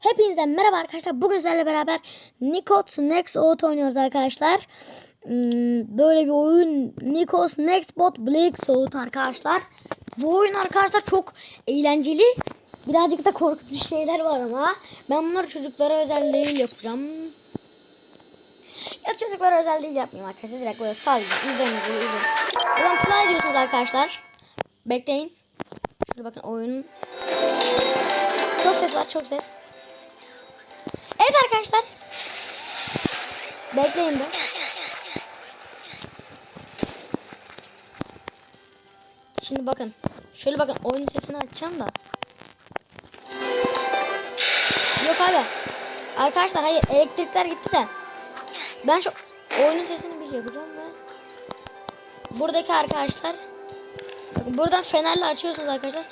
Hepinize merhaba arkadaşlar. Bugün sizlerle beraber Nikos Next Auto oynuyoruz arkadaşlar. Hmm, Böyle bir oyun Nikos Next Bot Black Soğut arkadaşlar. Bu oyun arkadaşlar çok eğlenceli. Birazcık da korkutucu şeyler var ama. Ben bunları çocuklara özel değil yapacağım. Ya çocuklara özel değil yapmayayım arkadaşlar. Direkt böyle sallayayım. İzleyin izleyin. Buradan play diyorsunuz arkadaşlar. Bekleyin. Şöyle bakın oyunun. Çok ses var çok ses. Arkadaşlar. Bekleyin be. Şimdi bakın. Şöyle bakın oyun sesini açacağım da. Yok abi. Arkadaşlar hayır elektrikler gitti de. Ben şu oyunun sesini bir yapacağım ve buradaki arkadaşlar bakın buradan fenerle açıyorsunuz arkadaşlar.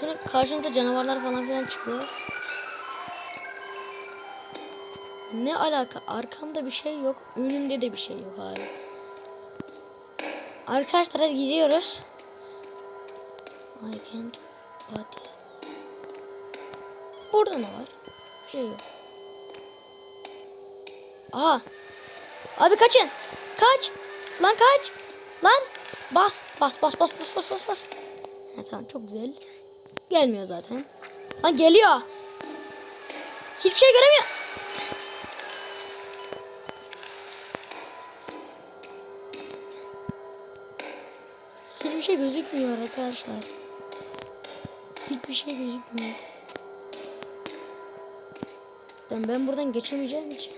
Sonra karşınıza canavarlar falan filan çıkıyor. Ne alaka? Arkamda bir şey yok. Önümde de bir şey yok abi. Arkadaşlar hadi gidiyoruz. I can't yes. Burada ne var? Şey yok. Aha. Abi kaçın. Kaç. Lan kaç. Lan. Bas. Bas bas bas bas bas bas bas. Ha, tamam çok güzel. Gelmiyor zaten. Lan geliyor. Hiçbir şey göremiyor. Hiçbir şey gözükmüyor arkadaşlar. Hiçbir şey gözükmüyor. Ben ben buradan geçemeyeceğim için.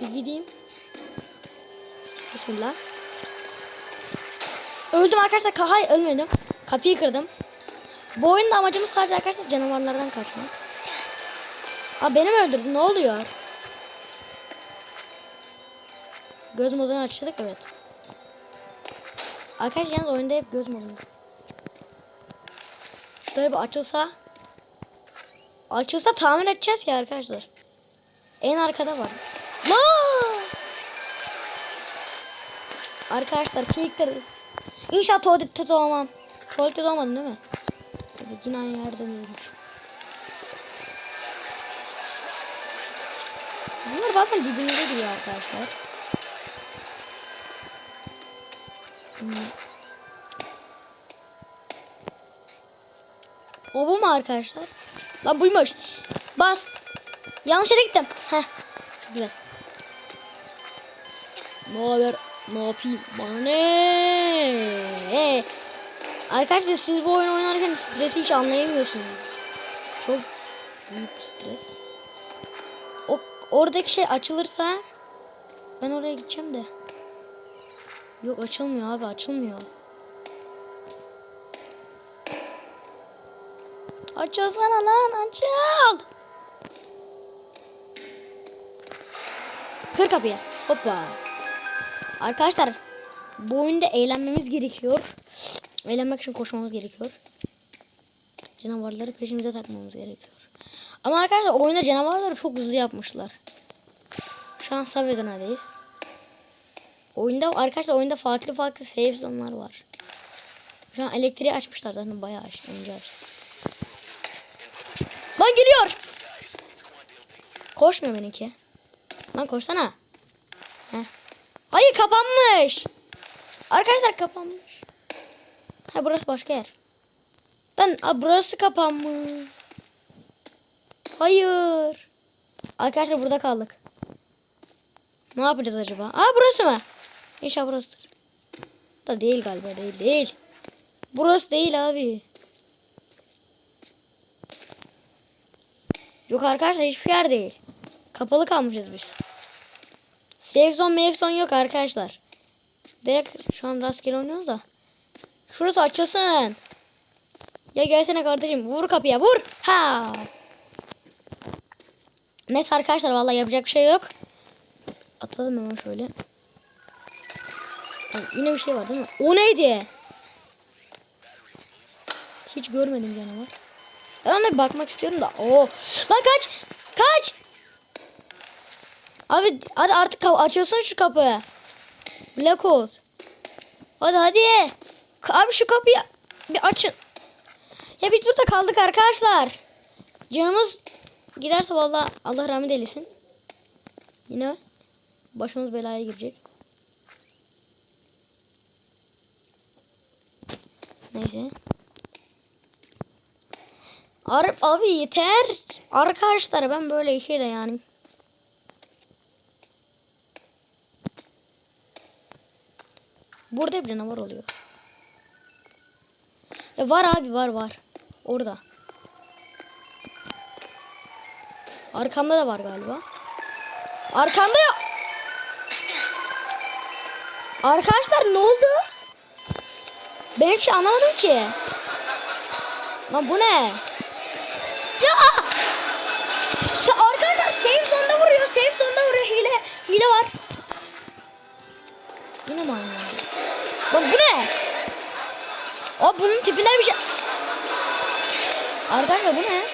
Bir gideyim. Bismillah. Öldüm arkadaşlar. Ka- Hayır ölmedim. Kapıyı kırdım. Bu oyunda amacımız sadece arkadaşlar canavarlardan kaçmak. Aa beni mi öldürdü? Ne oluyor? Göz modunu açtık evet. Arkadaşlar yalnız oyunda hep göz modunu. Şuraya bir açılsa. Açılsa tamir edeceğiz ya arkadaşlar. En arkada var. Aa! Arkadaşlar kilitleriz. İnşallah tuvalette doğmam. Tuvalette doğmadın değil mi? Evet yine aynı yerde değilmiş. Bunlar bazen dibimize giriyor arkadaşlar. Hmm. O bu mu arkadaşlar? Lan buymuş. Bas. Yanlış yere gittim. Heh. Çok güzel. Ne haber? Ne yapayım? Bana ne? Arkadaşlar siz bu oyun oynarken stresi hiç anlayamıyorsunuz. Çok büyük bir stres. O oradaki şey açılırsa ben oraya gideceğim de. Yok açılmıyor abi açılmıyor. Açılsana lan açıl. Kır kapıyı. Hoppa. Arkadaşlar bu oyunda eğlenmemiz gerekiyor. Eğlenmek için koşmamız gerekiyor. Canavarları peşimize takmamız gerekiyor. Ama arkadaşlar oyunda canavarları çok hızlı yapmışlar. Şu an Savedana'dayız. Oyunda arkadaşlar oyunda farklı farklı save zone'lar var. Şu an elektriği açmışlar zaten bayağı aç, önce açtı. Lan geliyor. Koşmuyor benimki. Lan koşsana. Heh. Hayır kapanmış. Arkadaşlar kapanmış. Ha burası başka yer. Lan a, burası kapanmış. Hayır. Arkadaşlar burada kaldık. Ne yapacağız acaba? Aa burası mı? İnşallah burasıdır. Da değil galiba değil değil. Burası değil abi. Yok arkadaşlar hiçbir yer değil. Kapalı kalmışız biz. Safe zone zone yok arkadaşlar. Direkt şu an rastgele oynuyoruz da. Şurası açılsın. Ya gelsene kardeşim vur kapıya vur. Ha. Neyse arkadaşlar vallahi yapacak bir şey yok. Atalım hemen şöyle. Yine bir şey var değil mi? O neydi? Hiç görmedim canavar. Ben ona bakmak istiyorum da. Oo. Lan kaç. Kaç. Abi hadi artık açılsın şu kapı. Blackout. Hadi hadi. Abi şu kapıyı bir açın. Ya biz burada kaldık arkadaşlar. Canımız giderse vallahi Allah rahmet eylesin. Yine başımız belaya girecek. Neyse. Arif abi yeter. Arkadaşlar ben böyle işe de yani. Burada bir canavar oluyor. E var abi var var. Orada. Arkamda da var galiba. Arkamda. Arkadaşlar ne oldu? Ben hiç şey anlamadım ki. Lan bu ne? Ya! Arkadaşlar save zone'da vuruyor. Save zone'da vuruyor. Hile. Hile var. Yine mi aynı? Lan bu ne? Aa bunun tipinde bir şey. Arkadaşlar bu ne?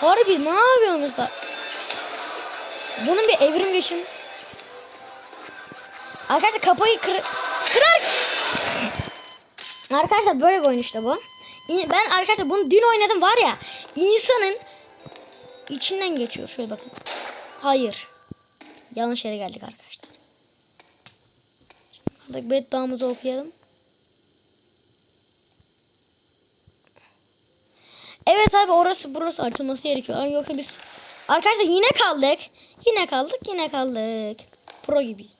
Harbi ne yapıyorsunuz da? Bunun bir evrim geçim. Arkadaşlar kapıyı kır. Arkadaşlar böyle bir oyun işte bu. Ben arkadaşlar bunu dün oynadım var ya. insanın içinden geçiyor. Şöyle bakın. Hayır. Yanlış yere geldik arkadaşlar. Şimdi bedduamızı okuyalım. Evet abi orası burası açılması gerekiyor. Ay, Yoksa biz arkadaşlar yine kaldık. Yine kaldık yine kaldık. Pro gibiyiz.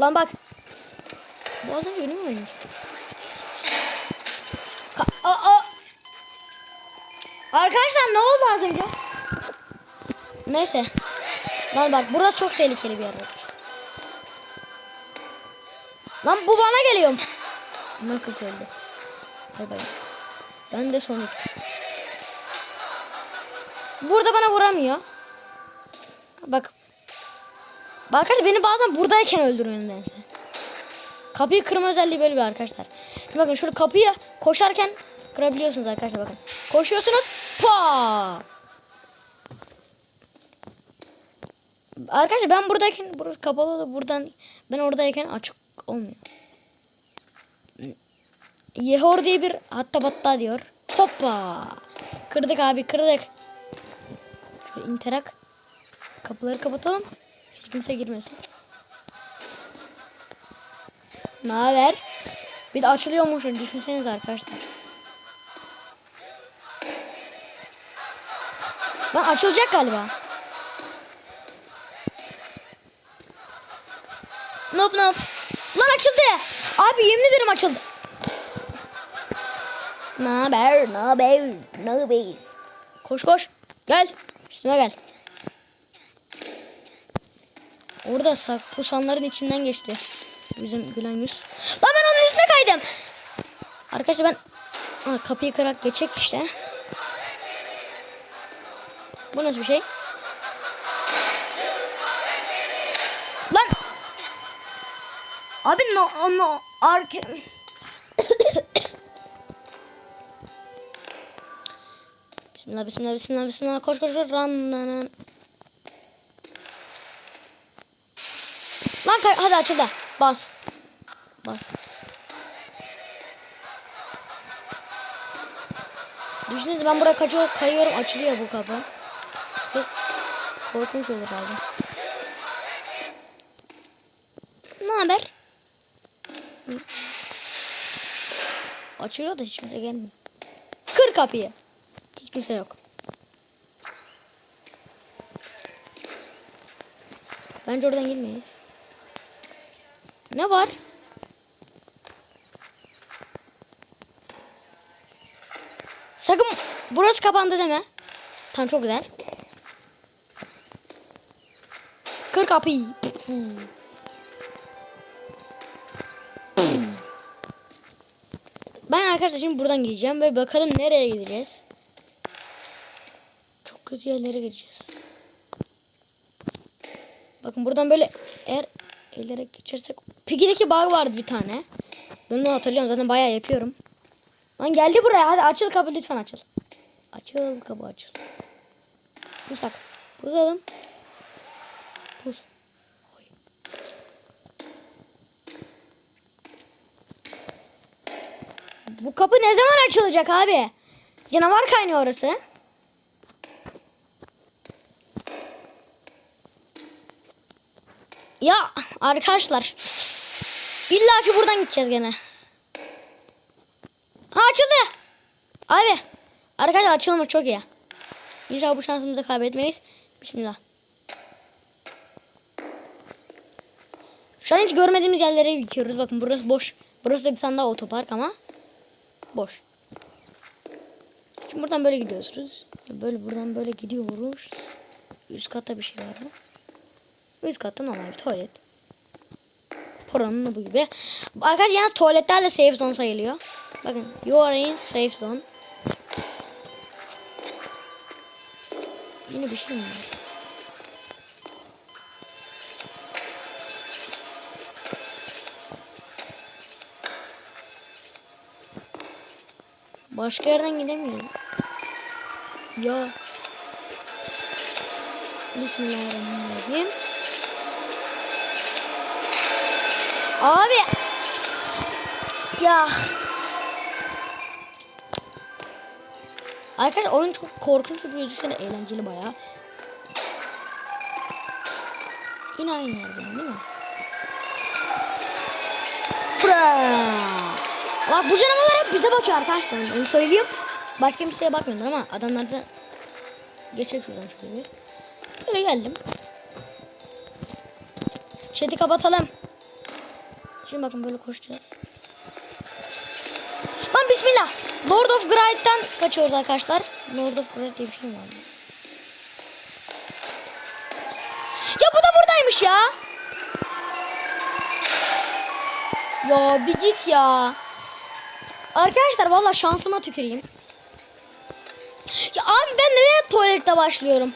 Lan bak. Bu az önce önüme oynamıştı. Arkadaşlar ne oldu az önce? Neyse. Lan bak burası çok tehlikeli bir yer. Lan bu bana geliyor. Knuckles öldü. Bay bay. Ben de Sonic. Burada bana vuramıyor. Bak. Arkadaşlar beni bazen buradayken öldürüyor nedense. Kapıyı kırma özelliği böyle bir arkadaşlar. Şimdi bakın şurada kapıyı koşarken kırabiliyorsunuz arkadaşlar bakın. Koşuyorsunuz. Pa! Arkadaşlar ben buradayken burası kapalı da buradan ben oradayken açık olmuyor. Yehor diye bir hatta batta diyor. Hoppa. Kırdık abi kırdık. Şöyle interak. Kapıları kapatalım. Hiç kimse girmesin. Ne haber? Bir de açılıyormuş. Düşünseniz arkadaşlar. Lan açılacak galiba. Nop nop. Lan açıldı. Abi yemin ederim açıldı. Ne haber? Ne haber? Ne haber? Koş koş. Gel. Üstüme gel. Orada sak pusanların içinden geçti. Bizim gülen yüz. Lan ben onun üstüne kaydım. Arkadaşlar ben Aa, kapıyı kırarak geçecek işte. Bu nasıl bir şey? Lan! Abi no no ark Bismillah bismillah bismillah bismillah koş koş koş ran lan lan. Hadi açıldı. Bas. Bas. Düşünsenize ben buraya kaçıyor, kayıyorum açılıyor bu kapı. Çok korkunç olur abi. Ne haber? Açılıyor da hiç kimse gelmiyor. Kır kapıyı. Hiç kimse yok. Bence oradan girmeyiz. Ne var? Sakın burası kapandı deme. Tamam çok güzel. Kır kapıyı. Ben arkadaşlar şimdi buradan gideceğim ve bakalım nereye gideceğiz. Çok kötü yerlere gideceğiz. Bakın buradan böyle eğer eğilerek geçersek. Piggy'deki bug vardı bir tane. Ben onu hatırlıyorum zaten bayağı yapıyorum. Lan geldi buraya hadi açıl kapı lütfen açıl. Açıl kapı açıl. Pusak. Pusalım. Pus. Oy. Bu kapı ne zaman açılacak abi? Canavar kaynıyor orası. Ya arkadaşlar. İlla ki buradan gideceğiz gene. Ha açıldı. Abi. Arkadaşlar açılmış çok iyi. İnşallah bu şansımızı kaybetmeyiz. Bismillah. Şu an hiç görmediğimiz yerlere gidiyoruz. Bakın burası boş. Burası da bir tane daha otopark ama boş. Şimdi buradan böyle gidiyoruz. Böyle buradan böyle gidiyoruz. Üst katta bir şey var mı? Üst katta normal bir tuvalet. Poranın bu gibi. Arkadaşlar yalnız tuvaletler de safe zone sayılıyor. Bakın you are in safe zone. Yine bir şey mi? Başka yerden gidemiyoruz. Ya. Bismillahirrahmanirrahim. Abi. Ya. Arkadaşlar oyun çok korkunç gibi gözükse de eğlenceli bayağı. Yine aynı yerden değil mi? Bra. Bak bu canavarlar hep bize bakıyor arkadaşlar. Onu söyleyeyim. Başka kimseye bakmıyorlar ama adamlar da geçecek şuradan şöyle. Böyle geldim. Chat'i kapatalım. Şimdi bakın böyle koşacağız. Lan bismillah. Lord of Gride'den kaçıyoruz arkadaşlar. Lord of Gride diye bir şey var? Ya bu da buradaymış ya. Ya bir git ya. Arkadaşlar valla şansıma tüküreyim. Ya abi ben neden tuvalette başlıyorum?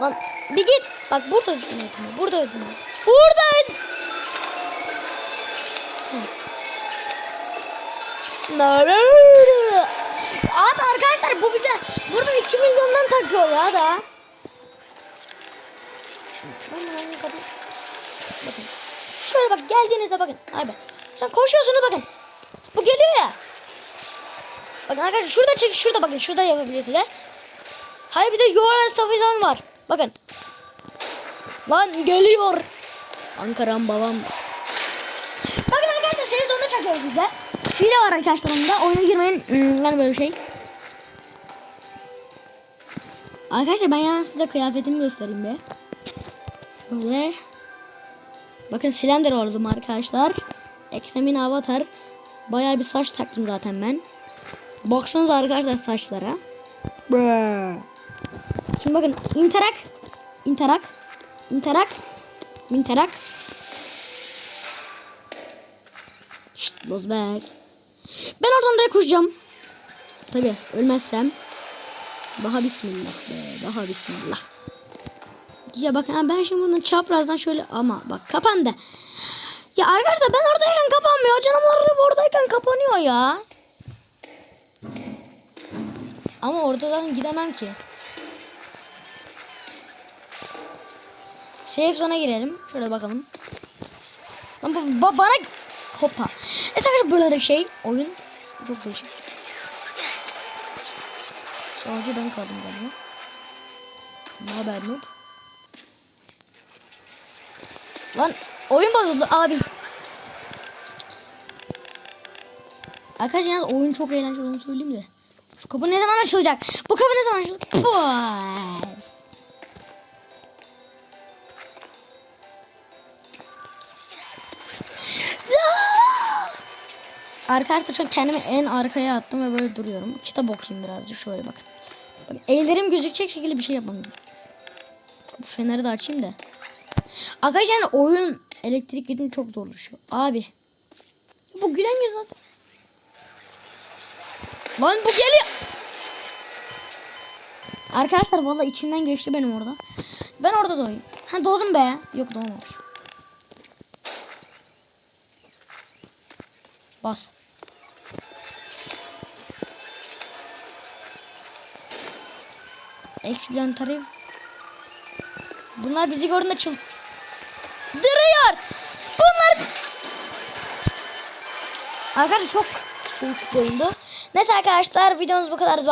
Lan bir git. Bak burada ödüm. Burada ödüm. Burada ödüm. Abi arkadaşlar bu bize burada 2 milyondan takıyor ya da. Bakın. Şöyle bak geldiğinizde bakın. Abi. Sen koşuyorsunuz bakın. Bu geliyor ya. Bakın arkadaşlar şurada çık şurada bakın şurada yapabilirsiniz. Hayır bir de Yoran Safizan var. Bakın. Lan geliyor. Ankara'm babam. Bakın arkadaşlar seni donda çakıyoruz bize. Hile var arkadaşlar onda. Oyuna girmeyin. Hmm, yani böyle bir şey. Arkadaşlar ben yani size kıyafetimi göstereyim be. Böyle. Bakın Slender oldum arkadaşlar. Eksemin avatar. Bayağı bir saç taktım zaten ben. Baksanıza arkadaşlar saçlara. Şimdi bakın interak. interak, interak, interak. Şşt Lozberg. Ben oradan oraya koşacağım. Tabi ölmezsem. Daha bismillah be. Daha bismillah. Ya bakın ben şimdi buradan çaprazdan şöyle ama bak kapandı. Ya arkadaşlar ben oradayken kapanmıyor. Canavarlar oradayken kapanıyor ya. Ama oradan gidemem ki. Safe zone'a girelim. Şöyle bakalım. Lan bu ba- bana hoppa. Evet arkadaşlar böyle şey oyun çok değişik. Sadece ben kaldım galiba. Ne haber noob? Lan oyun bozuldu abi. Arkadaşlar yalnız oyun çok eğlenceli onu söyleyeyim de. Şu kapı ne zaman açılacak? Bu kapı ne zaman açılacak? Arkadaşlar şu an kendimi en arkaya attım ve böyle duruyorum. Kitap okuyayım birazcık şöyle bakın. Bakın ellerim gözükecek şekilde bir şey yapmam. Bu feneri de açayım da. Arkadaşlar yani oyun elektrik gidince çok zorlaşıyor. Abi. Bu gülen yüz zaten. Lan bu geliyor. Arkadaşlar valla içimden geçti benim orada. Ben orada doğayım. Ha doğdum be. Yok doğmamış. Bas. Eksibilen. Bunlar bizi gördüğünde çıl... Dırıyor. Bunlar... Arkadaşlar çok değişik bir oyundu. Neyse arkadaşlar videomuz bu kadar.